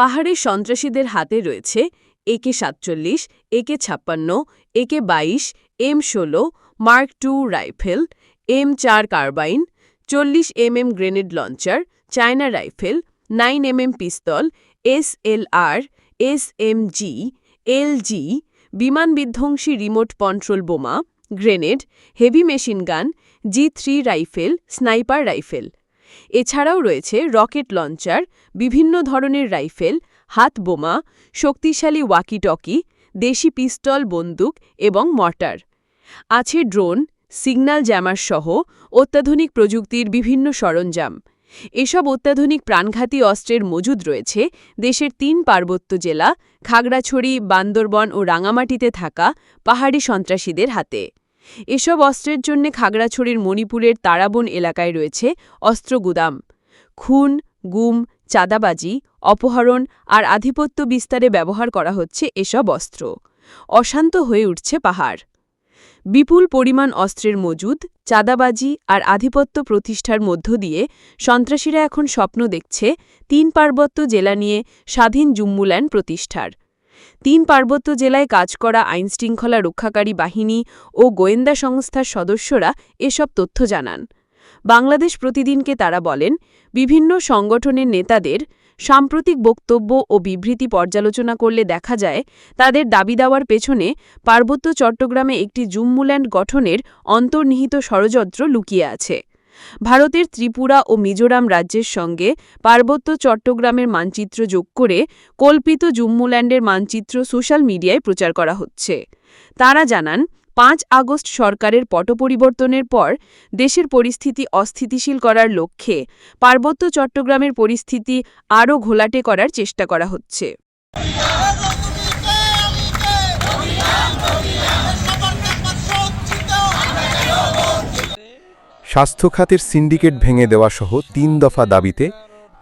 পাহাড়ের সন্ত্রাসীদের হাতে রয়েছে একে সাতচল্লিশ, একে ছাপ্পান্ন, একে বাইশ, এম ষোলো, মার্ক টু রাইফেল, এম চার কার্বাইন, চল্লিশ M M grenade launcher, China rifle, nine M M pistol S L R S M G L G বিমান বিধ্বংসী রিমোট কন্ট্রোল বোমা, grenade, heavy machine gun, G three rifle, sniper rifle. এছাড়াও রয়েছে rocket launcher, বিভিন্ন ধরনের rifle, হাত বোমা, শক্তিশালী ওয়াকিটকি, দেশি পিস্তল, বন্দুক এবং মর্টার। আছে ড্রোন, সিগন্যাল জ্যামার সহ অত্যাধুনিক প্রযুক্তির বিভিন্ন সরঞ্জাম। এসব অত্যাধুনিক প্রাণঘাতী অস্ত্রের মজুদ রয়েছে দেশের তিন পার্বত্য জেলা, খাগড়াছড়ি, বান্দরবন ও রাঙামাটিতে থাকা পাহাড়ি সন্ত্রাসীদের হাতে। এসব অস্ত্রের জন্য খাগড়াছড়ির মণিপুরের তারাবন এলাকায় রয়েছে অস্ত্র গুদাম। খুন, গুম, চাঁদাবাজি, অপহরণ আর আধিপত্য বিস্তারে ব্যবহার করা হচ্ছে এসব অস্ত্র। অশান্ত হয়ে উঠছে পাহাড়। বিপুল পরিমাণ অস্ত্রের মজুদ, চাঁদাবাজি আর আধিপত্য প্রতিষ্ঠার মধ্য দিয়ে সন্ত্রাসীরা এখন স্বপ্ন দেখছে তিন পার্বত্য জেলা নিয়ে স্বাধীন জুম্মুল্যান্ড প্রতিষ্ঠার। তিন পার্বত্য জেলায় কাজ করা আইনশৃঙ্খলা রক্ষাকারী বাহিনী ও গোয়েন্দা সংস্থার সদস্যরা এসব তথ্য জানান। বাংলাদেশ প্রতিদিনকে তারা বলেন, বিভিন্ন সংগঠনের নেতাদের সাম্প্রতিক বক্তব্য ও বিবৃতি পর্যালোচনা করলে দেখা যায়, তাদের দাবি দেওয়ার পেছনে পার্বত্য চট্টগ্রামে একটি জুম্মুল্যান্ড গঠনের অন্তর্নিহিত ষড়যন্ত্র লুকিয়ে আছে। ভারতের ত্রিপুরা ও মিজোরাম রাজ্যের সঙ্গে পার্বত্য চট্টগ্রামের মানচিত্র যোগ করে কল্পিত জুম্মুল্যান্ডের মানচিত্র সোশ্যাল মিডিয়ায় প্রচার করা হচ্ছে। তারা জানান, পাঁচ আগস্ট সরকারের পটপরিবর্তনের পর দেশের পরিস্থিতি অস্থিতিশীল করার লক্ষ্যে পার্বত্য চট্টগ্রামের পরিস্থিতি আরও ঘোলাটে করার চেষ্টা করা হচ্ছে। স্বাস্থ্য খাতের সিন্ডিকেট ভেঙে দেওয়া সহ তিন দফা দাবিতে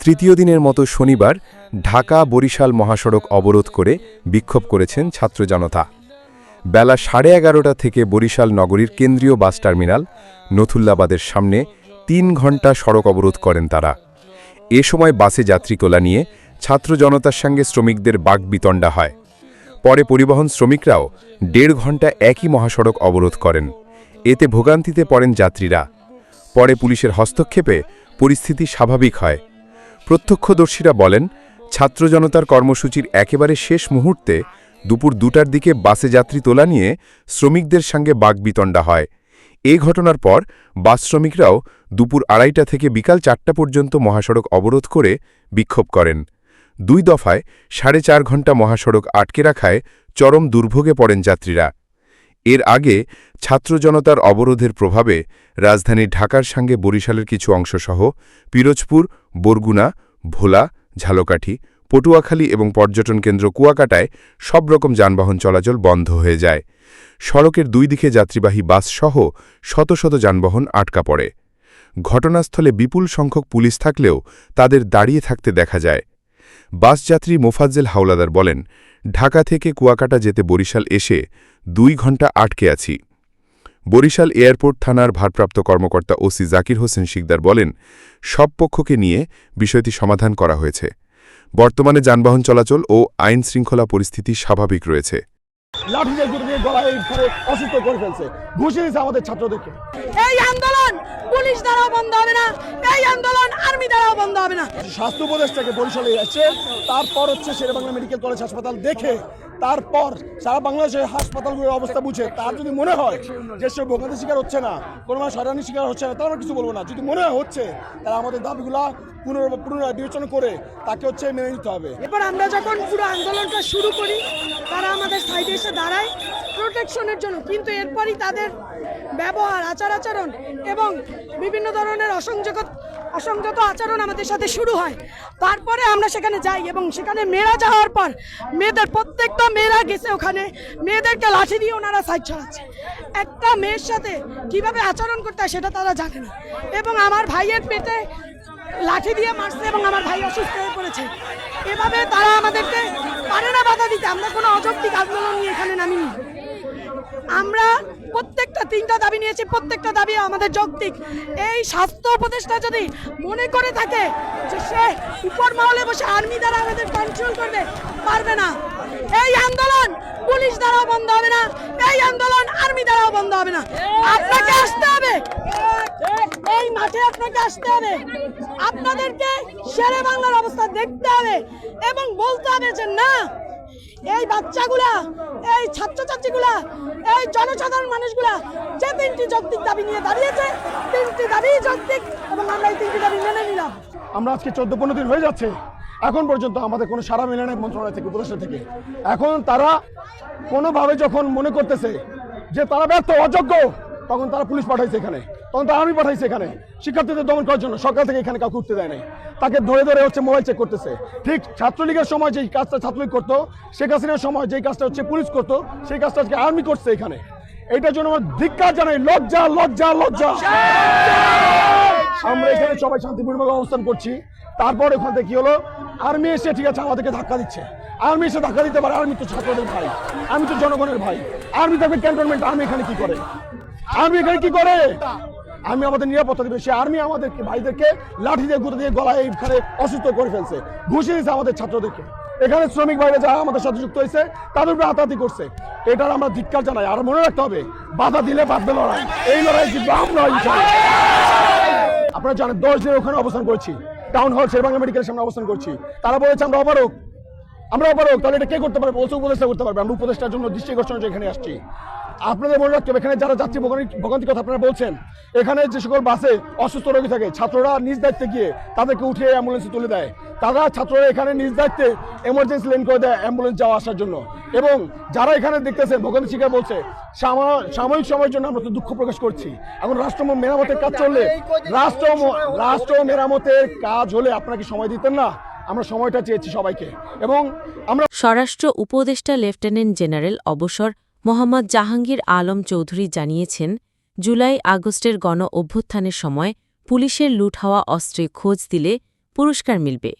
তৃতীয় দিনের মতো শনিবার ঢাকা বরিশাল মহাসড়ক অবরোধ করে বিক্ষোভ করেছেন ছাত্র জনতা। বেলা সাড়ে এগারোটা থেকে বরিশাল নগরীর কেন্দ্রীয় বাস টার্মিনাল নথুল্লাবাদের সামনে তিন ঘণ্টা সড়ক অবরোধ করেন তারা। এ সময় বাসে যাত্রী তোলা নিয়ে ছাত্র জনতার সঙ্গে শ্রমিকদের বাগবিতণ্ডা হয়। পরে পরিবহন শ্রমিকরাও দেড় ঘণ্টা একই মহাসড়ক অবরোধ করেন। এতে ভোগান্তিতে পড়েন যাত্রীরা। পরে পুলিশের হস্তক্ষেপে পরিস্থিতি স্বাভাবিক হয়। প্রত্যক্ষদর্শীরা বলেন, ছাত্র জনতার কর্মসূচির একেবারে শেষ মুহূর্তে দুপুর দুটার দিকে বাসে যাত্রী তোলা নিয়ে শ্রমিকদের সঙ্গে বাগবিতণ্ডা হয়। এ ঘটনার পর বাস শ্রমিকরাও দুপুর আড়াইটা থেকে বিকাল চারটা পর্যন্ত মহাসড়ক অবরোধ করে বিক্ষোভ করেন। দুই দফায় সাড়ে চার ঘণ্টা মহাসড়ক আটকে রাখায় চরম দুর্ভোগে পড়েন যাত্রীরা। এর আগে ছাত্র জনতার অবরোধের প্রভাবে রাজধানী ঢাকার সঙ্গে বরিশালের কিছু অংশসহ পিরোজপুর, বরগুনা, ভোলা, ঝালকাঠি, পটুয়াখালী এবং পর্যটন কেন্দ্র কুয়াকাটায় সব রকম যানবাহন চলাচল বন্ধ হয়ে যায়। সড়কের দুই দিকে যাত্রীবাহী বাস সহ শত শত যানবাহন আটকা পড়ে। ঘটনাস্থলে বিপুল সংখ্যক পুলিশ থাকলেও তাদের দাঁড়িয়ে থাকতে দেখা যায়। বাসযাত্রী মোফাজ্জেল হাওলাদার বলেন, ঢাকা থেকে কুয়াকাটা যেতে বরিশাল এসে দুই ঘণ্টা আটকে আছি। বরিশাল এয়ারপোর্ট থানার ভারপ্রাপ্ত কর্মকর্তা ওসি জাকির হোসেন শিকদার বলেন সব পক্ষকে নিয়ে বিষয়টি সমাধান করা হয়েছে। বর্তমানে যানবাহন চলাচল ও আইন শৃঙ্খলা পরিস্থিতি স্বাভাবিক রয়েছে। আমাদের ছাত্রদেরকে। এই আন্দোলন পুলিশ দ্বারাও বন্ধ হবে না। এই আন্দোলন আর্মি বন্ধ হবে না। স্বাস্থ্য উপদেষ্টাকে বরিশালে এসে তারপর হচ্ছে শেরেবাংলা মেডিকেল কলেজ হাসপাতাল দেখে তারপর সারা বাংলাদেশের হাসপাতালগুলোর অবস্থা বুঝে। তার যদি মনে হয় যে সে ভোগান্তি শিকার হচ্ছে না কোনো মানে সরানি শিকার হচ্ছে না তাহলে আমরা কিছু বলব না। যদি মনে হচ্ছে তাহলে আমাদের দাবিগুলা পুনর পুনরায় বিবেচনা করে তাকে হচ্ছে মেনে নিতে হবে। এবার আমরা যখন পুরো আন্দোলনটা শুরু করি তারা আমাদের সাইডে এসে দাঁড়ায় প্রোটেকশনের জন্য। কিন্তু এরপরই তাদের ব্যবহার আচার আচরণ এবং বিভিন্ন ধরনের অসংযোগ অসংযত আচরণ আমাদের সাথে শুরু হয়। তারপরে আমরা সেখানে যাই এবং সেখানে মেয়েরা যাওয়ার পর মেয়েদের প্রত্যেকটা মেয়েরা গেছে ওখানে। মেয়েদেরকে লাঠি দিয়ে ওনারা সাইড ছড়াচ্ছে। একটা মেয়ের সাথে কীভাবে আচরণ করতে হয় সেটা তারা জানে না। এবং আমার ভাইয়ের পেটে লাঠি দিয়ে মারছে এবং আমার ভাই অসুস্থ হয়ে পড়েছে। এভাবে তারা আমাদেরকে পারে না বাধা দিতে, আমরা কোনো অযৌক্তিক আন্দোলন নিয়ে এখানে নামিনি। আমরা প্রত্যেকটা, তিনটা দাবি নিয়েছি, প্রত্যেকটা দাবি আমাদের যৌক্তিক। এই স্বাস্থ্য উপদেষ্টা যদি মনে করে থাকে যে সে উপর মহলে বসে আর্মি দ্বারা আমাদের কন্ট্রোল করবে, পারবে না। এই আন্দোলন পুলিশ দ্বারাও বন্ধ হবে না, এই আন্দোলন আর্মি দ্বারাও বন্ধ হবে না। আপনাকে আসতে হবে। এই মাঠে আপনাকে আসতে হবে। আপনাদেরকে শেরে বাংলার অবস্থা দেখতে হবে এবং বলতে হবে যে না এই বাচ্চাগুলা, এই ছাত্রছাত্রীগুলা, এই জনসাধারণ মানুষগুলা যে তিনটি যৌক্তিক দাবি নিয়ে দাঁড়িয়েছে, তিনটি দাবি যৌক্তিক এবং আমরা এই তিনটি দাবি মেনে নিলাম। আমরা আজকে চোদ্দ পনেরো দিন হয়ে যাচ্ছে, এখন পর্যন্ত আমাদের কোনো সারা মেলে নাই মন্ত্রণালয় থেকে, উপদেষ্টা থেকে। এখন তারা কোনোভাবে যখন মনে করতেছে যে তারা ব্যর্থ, অযোগ্য, তখন তারা পুলিশ পাঠাইছে এখানে। তখন তারা আর্মি পাঠাইছে এখানে। শিক্ষার্থীদের দমন করার জন্য। সরকার থেকে এখানে কাউকে উঠতে দেয় নাই। তাকে ধরে ধরে হচ্ছে মোবাইল চেক করতেছে। ঠিক ছাত্রলীগের সময় যেই কাজটা ছাত্রলীগ করতো, শেখ হাসিনার সময় যেই কাজটা হচ্ছে পুলিশ করতো, সেই কাজটা আজকে আর্মি করছে এখানে। এটার জন্য আমার ধিক্কার জানাই, লজ্জা লজ্জা লজ্জা। আমরা এখানে সবাই শান্তিপূর্ণভাবে অবস্থান করছি। তারপর ওখান থেকে কি হলো? আর্মি এসে ঠিক আছে, আমাদেরকে ধাক্কা দিচ্ছে। আর্মি এসে ধাক্কা দিতে পারে, আর্মি তো ছাত্রদের ভাই। আর্মি তো জনগণের ভাই। আর্মি থাকবে ক্যান্টনমেন্ট, আর্মি এখানে কি করে? আর্মি এখানে কি করে? আমি আমাদের নিরাপত্তা দিবে সে আর্মি আমাদের ভাইদেরকে লাঠি দিয়ে, গুঁতো দিয়ে গলায় এইখানে অসুস্থ করে ফেলছে। ঘুষিয়ে দিয়েছে আমাদের ছাত্রদেরকে। এখানে শ্রমিক ভাইরা যারা আমাদের সাথে যুক্ত হয়েছে, তাদের উপরে হাতাহাতি করছে। এটার আমরা ধিক্কার জানাই। আর মনে রাখতে হবে, বাধা দিলে বাঁধবে লড়াই। এই লড়াই জিতবো আমরা। আপনারা জানেন, দশ দিন ওখানে অবস্থান করছি। টাউন হল শেরবাংলা মেডিকেলের সামনে অবস্থান করছি। তারা বলেছে, আমরা অপারক আমরা অপারক তাহলে এটা কে করতে পারবে? বলছে, উপদেষ্টা করতে পারবে। আমরা উপদেষ্টার জন্য দৃষ্টি জন্য এখানে আসছি। আপনাদের মনে রাখতে হবে, এখানে যারা যাত্রী ভোগান্তি ভোগান্তির কথা আপনারা বলছেন, এখানে যে সকল বাসে অসুস্থ রোগী থাকে, ছাত্ররা নিজ দায়িত্বে গিয়ে তাদেরকে উঠিয়ে অ্যাম্বুলেন্সে তুলে দেয়। তারা ছাত্ররা এখানে নিজ দায়িত্বে এমার্জেন্সি লেন করে দেয় অ্যাম্বুলেন্স যাওয়া আসার জন্য। এবং যারা এখানে দেখতেছেন ভোগান্তি শিকার বলছে, সামা- সাময়িক সময়ের জন্য আমরা তো দুঃখ প্রকাশ করছি। এখন রাষ্ট্র মেরামতের কাজ চললে, রাষ্ট্র রাষ্ট্র মেরামতের কাজ হলে আপনাকে সময় দিতেন না। আমরা সময়টা চেয়েছি সবাইকে। এবং আমরা স্বরাষ্ট্র উপদেষ্টা লেফটেন্যান্ট জেনারেল অবসর মোহাম্মদ জাহাঙ্গীর আলম চৌধুরী জানিয়েছেন, জুলাই আগস্টের গণ অভ্যুত্থানের সময় পুলিশের লুট হওয়া অস্ত্রে খোঁজ দিলে পুরস্কার মিলবে।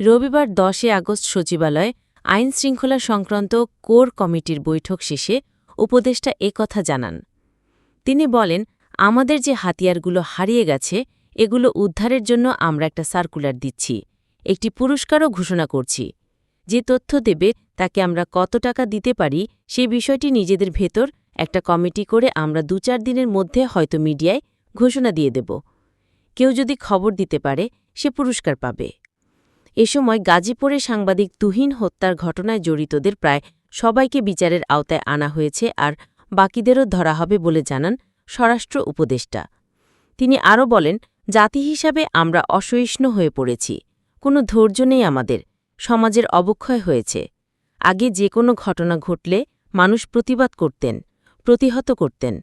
রবিবার দশে আগস্ট সচিবালয়ে আইন শৃঙ্খলা সংক্রান্ত কোর কমিটির বৈঠক শেষে উপদেষ্টা একথা জানান। তিনি বলেন, আমাদের যে হাতিয়ারগুলো হারিয়ে গেছে, এগুলো উদ্ধারের জন্য আমরা একটা সার্কুলার দিচ্ছি, একটি পুরস্কারও ঘোষণা করছি। যে তথ্য দেবে তাকে আমরা কত টাকা দিতে পারি, সে বিষয়টি নিজেদের ভেতর একটা কমিটি করে আমরা দু চার দিনের মধ্যে হয়তো মিডিয়ায় ঘোষণা দিয়ে দেব। কেউ যদি খবর দিতে পারে, সে পুরস্কার পাবে। এ সময় গাজীপুরে সাংবাদিক তুহিন হত্যার ঘটনায় জড়িতদের প্রায় সবাইকে বিচারের আওতায় আনা হয়েছে আর বাকিদেরও ধরা হবে বলে জানান স্বরাষ্ট্র উপদেষ্টা। তিনি আরও বলেন, জাতি হিসাবে আমরা অসহিষ্ণু হয়ে পড়েছি। কোনো ধৈর্য নেই আমাদের। সমাজের অবক্ষয় হয়েছে। আগে যে কোনো ঘটনা ঘটলে মানুষ প্রতিবাদ করতেন প্রতিহত করতেন।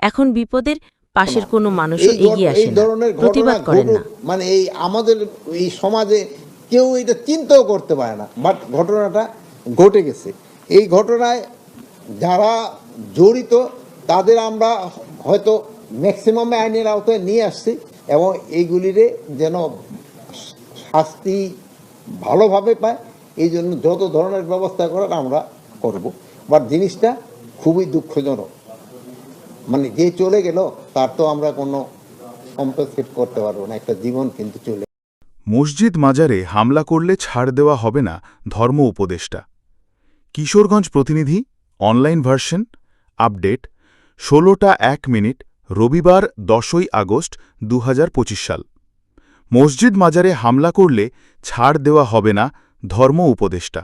এখন বিপদের পাশের কোনো মানুষও এগিয়ে আসে না প্রতিবাদ করেন না। মানে এই আমাদের এই সমাজে কেউ এটা চিন্তাও করতে পারে না বাট ঘটনাটা ঘটে গেছে। এই ঘটনায় যারা জড়িত তাদের আমরা হয়তো ম্যাক্সিমাম আইনের আওতায় নিয়ে আসছি এবং এইগুলিরে যেন শাস্তি ভালোভাবে পায়, এই জন্য যত ধরনের ব্যবস্থা করার আমরা করব। বাট জিনিসটা খুবই দুঃখজনক। মানে যে চলে গেল, তার তো আমরা কোনো কম্পেনসেট করতে পারব না, একটা জীবন কিন্তু চলে মসজিদ মাজারে হামলা করলে ছাড় দেওয়া হবে না, ধর্ম উপদেষ্টা। কিশোরগঞ্জ প্রতিনিধি অনলাইন ভার্সন আপডেট ষোলোটা এক মিনিট, রবিবার দশই আগস্ট দু হাজার পঁচিশ সাল। মসজিদ মাজারে হামলা করলে ছাড় দেওয়া হবে না ধর্ম উপদেষ্টা।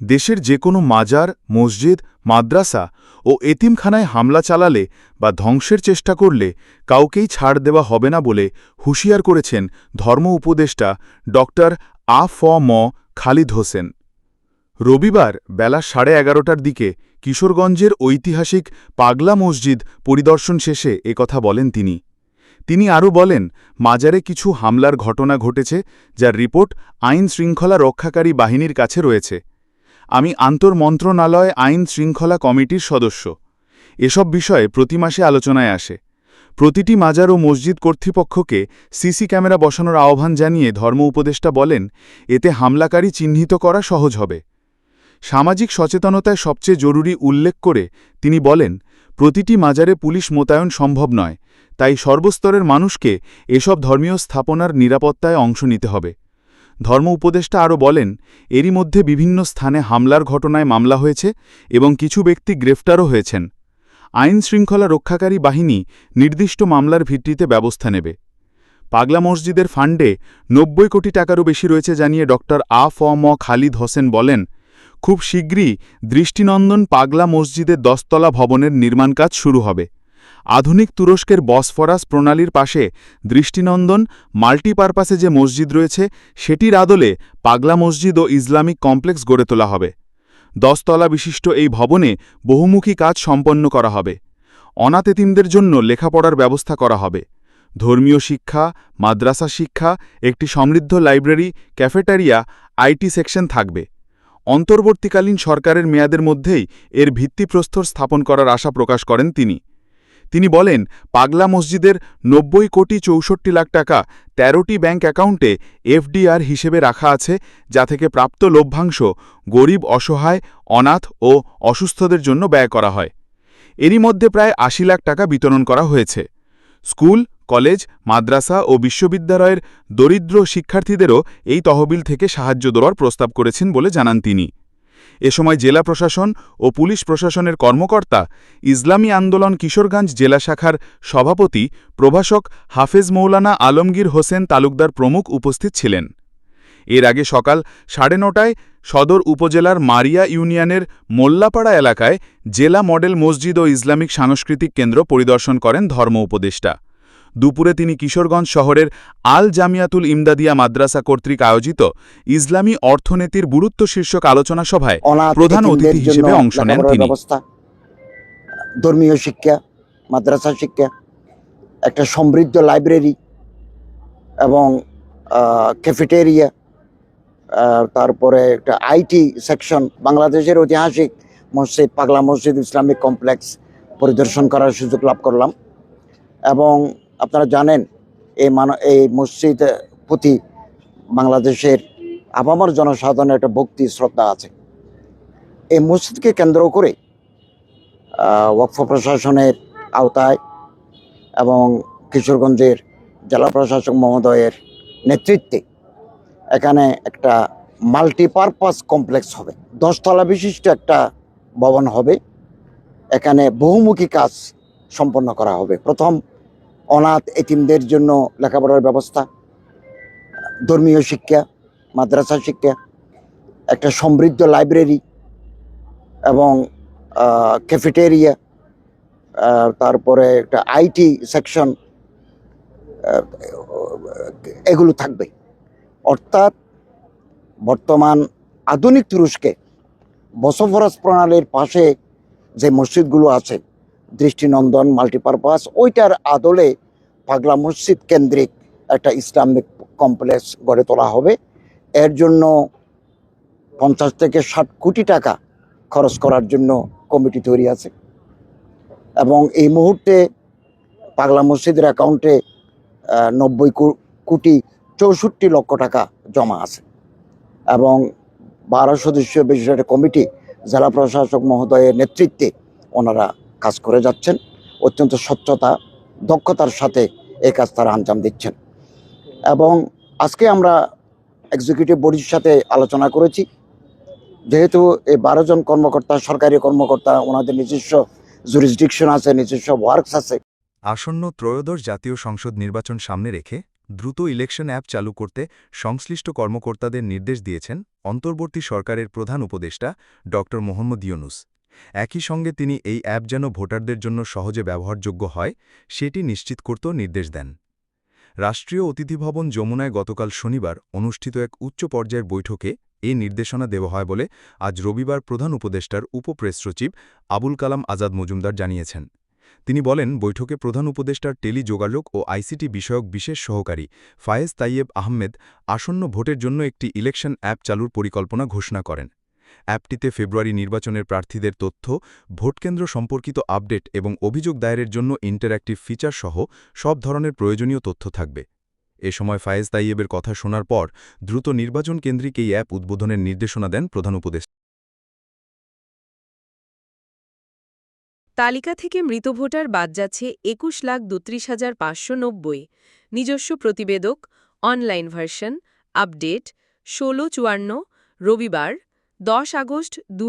দেশের যে কোনো মাজার, মসজিদ, মাদ্রাসা ও এতিমখানায় হামলা চালালে বা ধ্বংসের চেষ্টা করলে কাউকেই ছাড় দেওয়া হবে না বলে হুঁশিয়ার করেছেন ধর্ম উপদেষ্টা ড আ ফ ম খালিদ হোসেন। রবিবার বেলা সাড়ে এগারোটার দিকে কিশোরগঞ্জের ঐতিহাসিক পাগলা মসজিদ পরিদর্শন শেষে একথা বলেন তিনি। তিনি আরও বলেন, মাজারে কিছু হামলার ঘটনা ঘটেছে যার রিপোর্ট আইন শৃঙ্খলা রক্ষাকারী বাহিনীর কাছে রয়েছে। আমি আন্তর্মন্ত্রণালয় আইন শৃঙ্খলা কমিটির সদস্য। এসব বিষয়ে প্রতি মাসে আলোচনায় আসে। প্রতিটি মাজার ও মসজিদ কর্তৃপক্ষকে সিসি ক্যামেরা বসানোর আহ্বান জানিয়ে ধর্ম উপদেষ্টা বলেন, এতে হামলাকারী চিহ্নিত করা সহজ হবে। সামাজিক সচেতনতায় সবচেয়ে জরুরি উল্লেখ করে তিনি বলেন প্রতিটি মাজারে পুলিশ মোতায়েন সম্ভব নয়, তাই সর্বস্তরের মানুষকে এসব ধর্মীয় স্থাপনার নিরাপত্তায় অংশ নিতে হবে। ধর্ম উপদেষ্টা আরও বলেন, এরই মধ্যে বিভিন্ন স্থানে হামলার ঘটনায় মামলা হয়েছে এবং কিছু ব্যক্তি গ্রেফতারও হয়েছেন। আইন শৃঙ্খলা রক্ষাকারী বাহিনী নির্দিষ্ট মামলার ভিত্তিতে ব্যবস্থা নেবে। পাগলা মসজিদের ফান্ডে নব্বই কোটি টাকারও বেশি রয়েছে জানিয়ে ড আ ফ ম খালিদ হোসেন বলেন খুব শীঘ্রই দৃষ্টিনন্দন পাগলা মসজিদের দশতলা ভবনের নির্মাণ কাজ শুরু হবে। আধুনিক তুরস্কের বসফরাস প্রণালীর পাশে দৃষ্টিনন্দন মাল্টিপারপাসে যে মসজিদ রয়েছে, সেটির আদলে পাগলা মসজিদ ও ইসলামিক কমপ্লেক্স গড়ে তোলা হবে। দশতলা বিশিষ্ট এই ভবনে বহুমুখী কাজ সম্পন্ন করা হবে। অনাথ এতিমদের জন্য লেখাপড়ার ব্যবস্থা করা হবে। ধর্মীয় শিক্ষা, মাদ্রাসা শিক্ষা, একটি সমৃদ্ধ লাইব্রেরি, ক্যাফেটারিয়া, আইটি সেকশন থাকবে। অন্তর্বর্তীকালীন সরকারের মেয়াদের মধ্যেই এর ভিত্তিপ্রস্তর স্থাপন করার আশা প্রকাশ করেন তিনি। তিনি বলেন, পাগলা মসজিদের নব্বই কোটি চৌষট্টি লাখ টাকা তেরোটি ব্যাংক অ্যাকাউন্টে এফডিআর হিসেবে রাখা আছে, যা থেকে প্রাপ্ত লভ্যাংশ গরিব, অসহায়, অনাথ ও অসুস্থদের জন্য ব্যয় করা হয়। এরই মধ্যে প্রায় আশি লাখ টাকা বিতরণ করা হয়েছে। স্কুল কলেজ, মাদ্রাসা ও বিশ্ববিদ্যালয়ের দরিদ্র শিক্ষার্থীদেরও এই তহবিল থেকে সাহায্য দেওয়ার প্রস্তাব করেছেন বলে জানান তিনি। এ সময় জেলা প্রশাসন ও পুলিশ প্রশাসনের কর্মকর্তা ইসলামী আন্দোলন কিশোরগঞ্জ জেলা শাখার সভাপতি প্রভাষক হাফেজ মৌলানা আলমগীর হোসেন তালুকদার প্রমুখ উপস্থিত ছিলেন। এর আগে সকাল সাড়ে নটায় সদর উপজেলার মারিয়া ইউনিয়নের মোল্লাপাড়া এলাকায় জেলা মডেল মসজিদ ও ইসলামিক সাংস্কৃতিক কেন্দ্র পরিদর্শন করেন ধর্ম উপদেষ্টা। দুপুরে তিনি কিশোরগঞ্জ শহরের আল জামিয়াতুল ইমদাদিয়া মাদ্রাসা কর্তৃক আয়োজিত ইসলামী অর্থনীতির গুরুত্ব শীর্ষক আলোচনা সভায় প্রধান অতিথি হিসেবে অংশ নেন তিনি। ধর্মীয় শিক্ষা মাদ্রাসা শিক্ষা একটা সমৃদ্ধ লাইব্রেরি এবং ক্যাফেটেরিয়া তারপরে একটা আইটি সেকশন বাংলাদেশের ঐতিহাসিক মসজিদ পাগলা মসজিদ ইসলামিক কমপ্লেক্স পরিদর্শন করার সুযোগ লাভ করলাম এবং আপনারা জানেন, এই মান, এই মসজিদ প্রতি বাংলাদেশের আবামর জনসাধারণের একটা ভক্তি শ্রদ্ধা আছে। এই মসজিদকে কেন্দ্র করে ওয়াকফ প্রশাসনের আওতায় এবং কিশোরগঞ্জের জেলা প্রশাসক মহোদয়ের নেতৃত্বে এখানে একটা মাল্টিপারপাস কমপ্লেক্স হবে। দশতলা বিশিষ্ট একটা ভবন হবে। এখানে বহুমুখী কাজ সম্পন্ন করা হবে। প্রথম অনাথ এতিমদের জন্য লেখাপড়ার ব্যবস্থা, ধর্মীয় শিক্ষা, মাদ্রাসা শিক্ষা, একটা সমৃদ্ধ লাইব্রেরি এবং ক্যাফেটেরিয়া তারপরে একটা আইটি সেকশন এগুলো থাকবে। অর্থাৎ বর্তমান আধুনিক তুরস্কে বসফরাস প্রণালীর পাশে যে মসজিদগুলো আছে দৃষ্টিনন্দন মাল্টিপারপাস ওইটার আদলে পাগলা মসজিদ কেন্দ্রিক একটা ইসলামিক কমপ্লেক্স গড়ে তোলা হবে। এর জন্য পঞ্চাশ থেকে ষাট কোটি টাকা খরচ করার জন্য কমিটি তৈরি আছে। এবং এই মুহূর্তে পাগলা মসজিদের অ্যাকাউন্টে নব্বই কোটি চৌষট্টি লক্ষ টাকা জমা আছে। এবং বারো সদস্য বিশিষ্ট কমিটি, জেলা প্রশাসক মহোদয়ের নেতৃত্বে ওনারা কাজ করে যাচ্ছেন। অত্যন্ত স্বচ্ছতা, দক্ষতার সাথে এই কাজ তারা আঞ্জাম দিচ্ছেন। এবং আজকে আমরা এক্সিকিউটিভ বডির সাথে আলোচনা করেছি। যেহেতু এই বারো জন কর্মকর্তা, সরকারি কর্মকর্তা, ওনাদের নিজস্ব জুরিসডিকশন আছে, নিজস্ব ওয়ার্কস আছে। আসন্ন ত্রয়োদশ জাতীয় সংসদ নির্বাচন সামনে রেখে দ্রুত ইলেকশন অ্যাপ চালু করতে সংশ্লিষ্ট কর্মকর্তাদের নির্দেশ দিয়েছেন অন্তর্বর্তী সরকারের প্রধান উপদেষ্টা ড মোহাম্মদ ইউনুস। একই সঙ্গে তিনি এই অ্যাপ যেন ভোটারদের জন্য সহজে ব্যবহারযোগ্য হয়, সেটি নিশ্চিত করতেও নির্দেশ দেন। রাষ্ট্রীয় অতিথি ভবন যমুনায় গতকাল শনিবার অনুষ্ঠিত এক উচ্চ পর্যায়ের বৈঠকে এই নির্দেশনা দেওয়া হয় বলে আজ রবিবার প্রধান উপদেষ্টার উপপ্রেস সচিব আবুল কালাম আজাদ মজুমদার জানিয়েছেন। তিনি বলেন, বৈঠকে প্রধান উপদেষ্টার টেলি যোগাযোগ ও আইসিটি বিষয়ক বিশেষ সহকারী ফায়েজ তাইয়েব আহমেদ আসন্ন ভোটের জন্য একটি ইলেকশন অ্যাপ চালুর পরিকল্পনা ঘোষণা করেন। অ্যাপটিতে ফেব্রুয়ারি নির্বাচনের প্রার্থীদের তথ্য ভোটকেন্দ্র সম্পর্কিত আপডেট এবং অভিযোগ দায়েরের জন্য ইন্টারঅ্যাক্টিভ ফিচার সহ সব ধরনের প্রয়োজনীয় তথ্য থাকবে। এ সময় ফায়েজ তাইয়েবের কথা শোনার পর দ্রুত নির্বাচন কেন্দ্রিক এই অ্যাপ উদ্বোধনের নির্দেশনা দেন প্রধান উপদেষ্টা। তালিকা থেকে মৃত ভোটার বাদ যাচ্ছে একুশ লাখ দুত্রিশ হাজার পাঁচশো নব্বই। নিজস্ব প্রতিবেদক, অনলাইন ভার্সন, আপডেট, ষোলো চুয়ান্ন, রবিবার দশ আগস্ট দু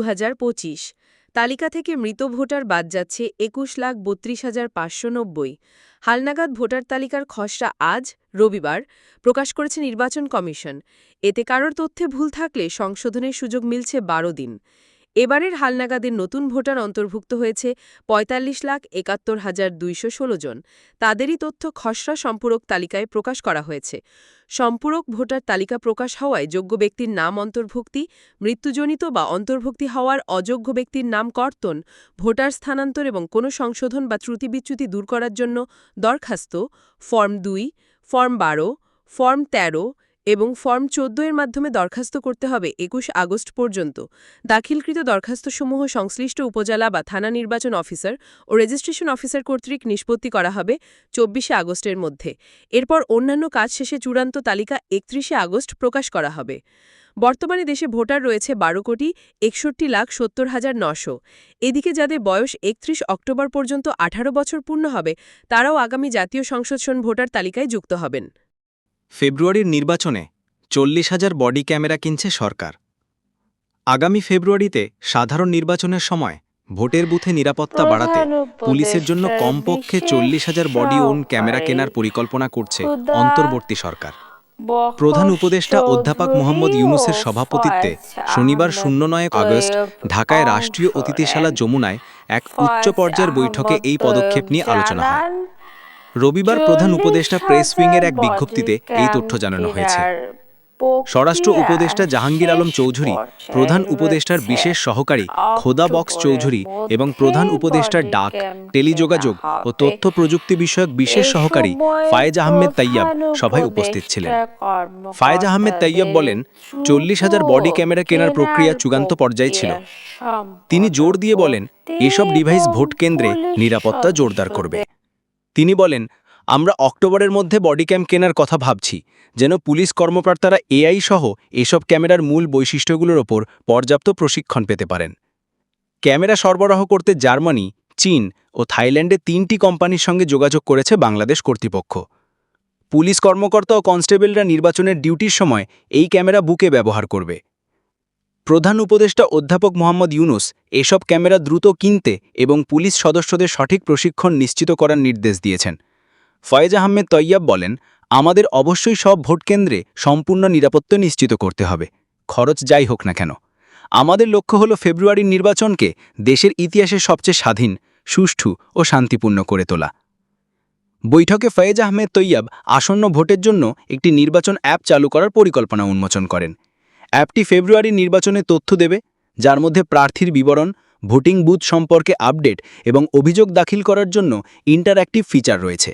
তালিকা থেকে মৃত ভোটার বাদ যাচ্ছে একুশ লাখ বত্রিশ হাজার পাঁচশো নব্বই। হালনাগাদ ভোটার তালিকার খসড়া আজ, রবিবার, প্রকাশ করেছে নির্বাচন কমিশন। এতে কারোর তথ্যে ভুল থাকলে সংশোধনের সুযোগ মিলছে বারো দিন। এবারের হালনাগাদের নতুন ভোটার অন্তর্ভুক্ত হয়েছে ৪৫ লাখ একাত্তর হাজার দুইশো জন। তাদেরই তথ্য খসড়া সম্পূরক তালিকায় প্রকাশ করা হয়েছে। সম্পূরক ভোটার তালিকা প্রকাশ হওয়ায় যোগ্য ব্যক্তির নাম অন্তর্ভুক্তি, মৃত্যুজনিত বা অন্তর্ভুক্তি হওয়ার অযোগ্য ব্যক্তির নাম কর্তন, ভোটার স্থানান্তর এবং কোনো সংশোধন বা ত্রুটি বিচ্যুতি দূর করার জন্য দরখাস্ত, ফর্ম দুই, ফর্ম বারো, ফর্ম ১৩ এবং ফর্ম ১৪ এর মাধ্যমে দরখাস্ত করতে হবে একুশ আগস্ট পর্যন্ত। দাখিলকৃত দরখাস্তসমূহ সংশ্লিষ্ট উপজেলা বা থানা নির্বাচন অফিসার ও রেজিস্ট্রেশন অফিসার কর্তৃক নিষ্পত্তি করা হবে চব্বিশে আগস্টের মধ্যে। এরপর অন্যান্য কাজ শেষে চূড়ান্ত তালিকা একত্রিশে আগস্ট প্রকাশ করা হবে। বর্তমানে দেশে ভোটার রয়েছে বারো কোটি একষট্টি লাখ সত্তর হাজার নশো। এদিকে যাদের বয়স একত্রিশ অক্টোবর পর্যন্ত আঠারো বছর পূর্ণ হবে, তারাও আগামী জাতীয় সংসদসন ভোটার তালিকায় যুক্ত হবেন। ফেব্রুয়ারির নির্বাচনে চল্লিশ হাজার বডি ক্যামেরা কিনছে সরকার। আগামী ফেব্রুয়ারিতে সাধারণ নির্বাচনের সময় ভোটের বুথে নিরাপত্তা বাড়াতে পুলিশের জন্য কমপক্ষে চল্লিশ হাজার বডি ওন ক্যামেরা কেনার পরিকল্পনা করছে অন্তর্বর্তী সরকার। প্রধান উপদেষ্টা অধ্যাপক মোহাম্মদ ইউনুসের সভাপতিত্বে শনিবার শূন্য নয় আগস্ট ঢাকায় রাষ্ট্রীয় অতিথিশালা যমুনায় এক উচ্চ পর্যায়ের বৈঠকে এই পদক্ষেপ নিয়ে আলোচনা হয়। রবিবার প্রধান উপদেষ্টা প্রেস উইংয়ের এক বিজ্ঞপ্তিতে এই তথ্য জানানো হয়েছে। স্বরাষ্ট্র উপদেষ্টা জাহাঙ্গীর আলম চৌধুরী প্রধান উপদেষ্টার বিশেষ সহকারী খোদা বক্স চৌধুরী এবং প্রধান উপদেষ্টার ডাক টেলিযোগাযোগ ও তথ্য প্রযুক্তি বিষয়ক বিশেষ সহকারী ফায়েজ আহমেদ তাইয়াব সভায় উপস্থিত ছিলেন। ফায়েজ আহমেদ তাইয়াব বলেন চল্লিশ হাজার বডি ক্যামেরা কেনার প্রক্রিয়া চূড়ান্ত পর্যায়ে ছিল। তিনি জোর দিয়ে বলেন এসব ডিভাইস ভোট কেন্দ্রে নিরাপত্তা জোরদার করবে। তিনি বলেন, আমরা অক্টোবরের মধ্যে বডি ক্যাম কেনার কথা ভাবছি, যেন পুলিশ কর্মকর্তারা এআই সহ এসব ক্যামেরার মূল বৈশিষ্ট্যগুলোর ওপর পর্যাপ্ত প্রশিক্ষণ পেতে পারেন। ক্যামেরা সরবরাহ করতে জার্মানি, চীন ও থাইল্যান্ডে তিনটি কোম্পানির সঙ্গে যোগাযোগ করেছে বাংলাদেশ কর্তৃপক্ষ। পুলিশ কর্মকর্তা ও কনস্টেবলরা নির্বাচনের ডিউটির সময় এই ক্যামেরা বুকে ব্যবহার করবে। প্রধান উপদেষ্টা অধ্যাপক মোহাম্মদ ইউনুস এসব ক্যামেরা দ্রুত কিনতে এবং পুলিশ সদস্যদের সঠিক প্রশিক্ষণ নিশ্চিত করার নির্দেশ দিয়েছেন। ফয়েজ আহমেদ তৈয়াব বলেন, আমাদের অবশ্যই সব ভোট কেন্দ্রে সম্পূর্ণ নিরাপত্তা নিশ্চিত করতে হবে। খরচ যাই হোক না কেন। আমাদের লক্ষ্য হল ফেব্রুয়ারির নির্বাচনকে দেশের ইতিহাসে সবচেয়ে স্বাধীন, সুষ্ঠু ও শান্তিপূর্ণ করে তোলা। বৈঠকে ফয়েজ আহমেদ তৈয়াব আসন্ন ভোটের জন্য একটি নির্বাচন অ্যাপ চালু করার পরিকল্পনা উন্মোচন করেন। অ্যাপটি ফেব্রুয়ারি নির্বাচনে তথ্য দেবে, যার মধ্যে প্রার্থীর বিবরণ, ভোটিং বুথ সম্পর্কে আপডেট এবং অভিযোগ দাখিল করার জন্য ইন্টারঅ্যাক্টিভ ফিচার রয়েছে।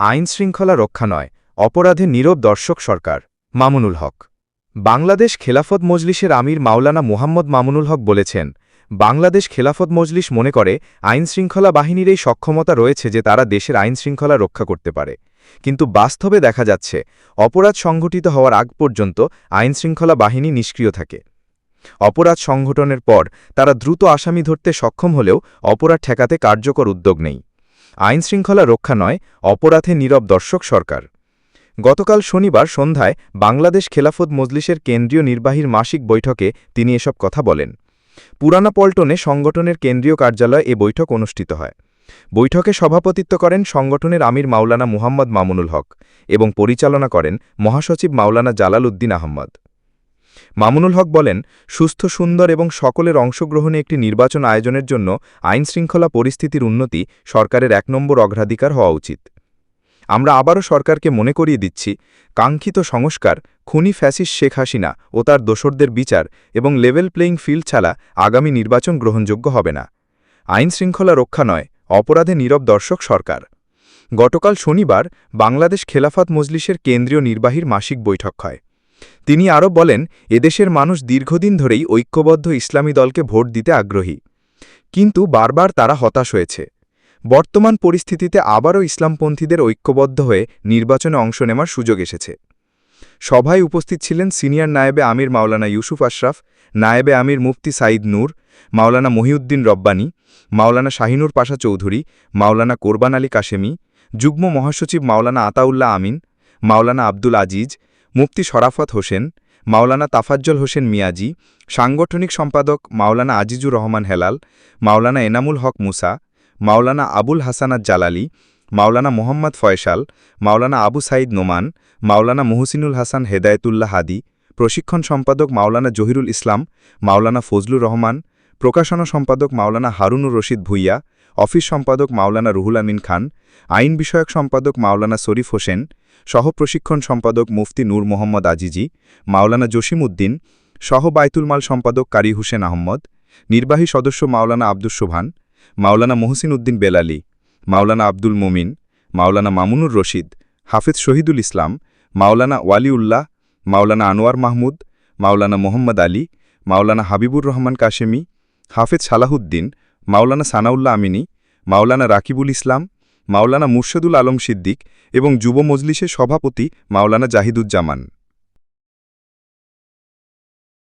আইন শৃঙ্খলা রক্ষা নয়, অপরাধে নীরব দর্শক সরকার। মামুনুল হক। বাংলাদেশ খেলাফত মজলিসের আমির মাওলানা মোহাম্মদ মামুনুল হক বলেছেন বাংলাদেশ খেলাফত মজলিস মনে করে আইন শৃঙ্খলা বাহিনীর এই সক্ষমতা রয়েছে যে তারা দেশের আইন শৃঙ্খলা রক্ষা করতে পারে। কিন্তু বাস্তবে দেখা যাচ্ছে, অপরাধ সংঘটিত হওয়ার আগ পর্যন্ত আইন শৃঙ্খলা বাহিনী নিষ্ক্রিয় থাকে। অপরাধ সংঘটনের পর, তারা দ্রুত আসামি ধরতে সক্ষম হলেও অপরাধ ঠেকাতে কার্যকর উদ্যোগ নেই। আইন শৃঙ্খলা রক্ষা নয়, অপরাধে নীরব দর্শক সরকার। গতকাল শনিবার সন্ধ্যায় বাংলাদেশ খেলাফত মজলিসের কেন্দ্রীয় নির্বাহীর মাসিক বৈঠকে তিনি এসব কথা বলেন। পুরানা পল্টনে সংগঠনের কেন্দ্রীয় কার্যালয়ে এ বৈঠক অনুষ্ঠিত হয়। বৈঠকে সভাপতিত্ব করেন সংগঠনের আমির মাওলানা মুহাম্মদ মামুনুল হক এবং পরিচালনা করেন মহাসচিব মাওলানা জালাল উদ্দিন আহম্মদ মামুনুল হক বলেন, সুস্থ, সুন্দর এবং সকলের অংশগ্রহণে একটি নির্বাচন আয়োজনের জন্য আইনশৃঙ্খলা পরিস্থিতির উন্নতি সরকারের এক নম্বর অগ্রাধিকার হওয়া উচিত। আমরা আবারও সরকারকে মনে করিয়ে দিচ্ছি, কাঙ্ক্ষিত সংস্কার, খুনি ফ্যাসিস শেখ হাসিনা ও তার দোসরদের বিচার এবং লেভেল প্লেয়িং ফিল্ড ছাড়া আগামী নির্বাচন গ্রহণযোগ্য হবে না। আইন শৃঙ্খলা রক্ষা নয়, অপরাধে নীরব দর্শক সরকার। গতকাল শনিবার বাংলাদেশ খেলাফত মজলিসের কেন্দ্রীয় নির্বাহীর মাসিক বৈঠক হয়। তিনি আরও বলেন, এদেশের মানুষ দীর্ঘদিন ধরেই ঐক্যবদ্ধ ইসলামী দলকে ভোট দিতে আগ্রহী। কিন্তু বারবার তারা হতাশ হয়েছে। বর্তমান পরিস্থিতিতে আবারও ইসলামপন্থীদের ঐক্যবদ্ধ হয়ে নির্বাচনে অংশ নেওয়ার সুযোগ এসেছে। সভায় উপস্থিত ছিলেন সিনিয়র নায়েবে আমির মাওলানা ইউসুফ আশরাফ, নায়েবে আমির মুফতি সাইদ নূর, মাওলানা মহিউদ্দিন রব্বানী, মাওলানা শাহিনুর পাশা চৌধুরী, মাওলানা কোরবান আলী কাশেমি, যুগ্ম মহাসচিব মাওলানা আতাউল্লাহ আমিন, মাওলানা আব্দুল আজিজ, মুফতি শরাফত হোসেন, মাওলানা তাফাজ্জল হোসেন মিয়াজি, সাংগঠনিক সম্পাদক মাওলানা আজিজুর রহমান হেলাল, মাওলানা এনামুল হক মুসা মাওলানা আবুল হাসানাত জালালি, মাওলানা মোহাম্মদ ফয়সাল, মাওলানা আবু সাইদ নোমান, মাওলানা মুহসিনুল হাসান হেদায়েতুল্লাহ হাদি, প্রশিক্ষণ সম্পাদক মাওলানা জহিরুল ইসলাম, মাওলানা ফজলুর রহমান, প্রকাশনা সম্পাদক মাওলানা হারুনুর রশিদ ভুইয়া, অফিস সম্পাদক মাওলানা রুহুল আমিন খান, আইন বিষয়ক সম্পাদক মাওলানা শরীফ হোসেন, সহ প্রশিক্ষণ সম্পাদক মুফতি নূর মোহাম্মদ আজিজি, মাওলানা জসিম উদ্দিন, সহ বায়তুল মাল সম্পাদক কারি হুসেন আহমদ নির্বাহী সদস্য মাওলানা আব্দুস সোভান মাওলানা মহসিন উদ্দিন বেলালি, মাওলানা আব্দুল মুমিন, মাওলানা মামুনুর রশিদ, হাফিজ শহীদুল ইসলাম, মাওলানা ওয়ালিউল্লাহ, মাওলানা আনোয়ার মাহমুদ, মাওলানা মোহাম্মদ আলী, মাওলানা হাবিবুর রহমান কাশেমি, হাফিজ সালাহুদ্দিন, মাওলানা সানাউল্লাহ আমিনী, মাওলানা রাকিবুল ইসলাম, মাওলানা মুর্শেদুল আলম সিদ্দিক এবং যুব মজলিসের সভাপতি মাওলানা জাহিদুজ্জামান।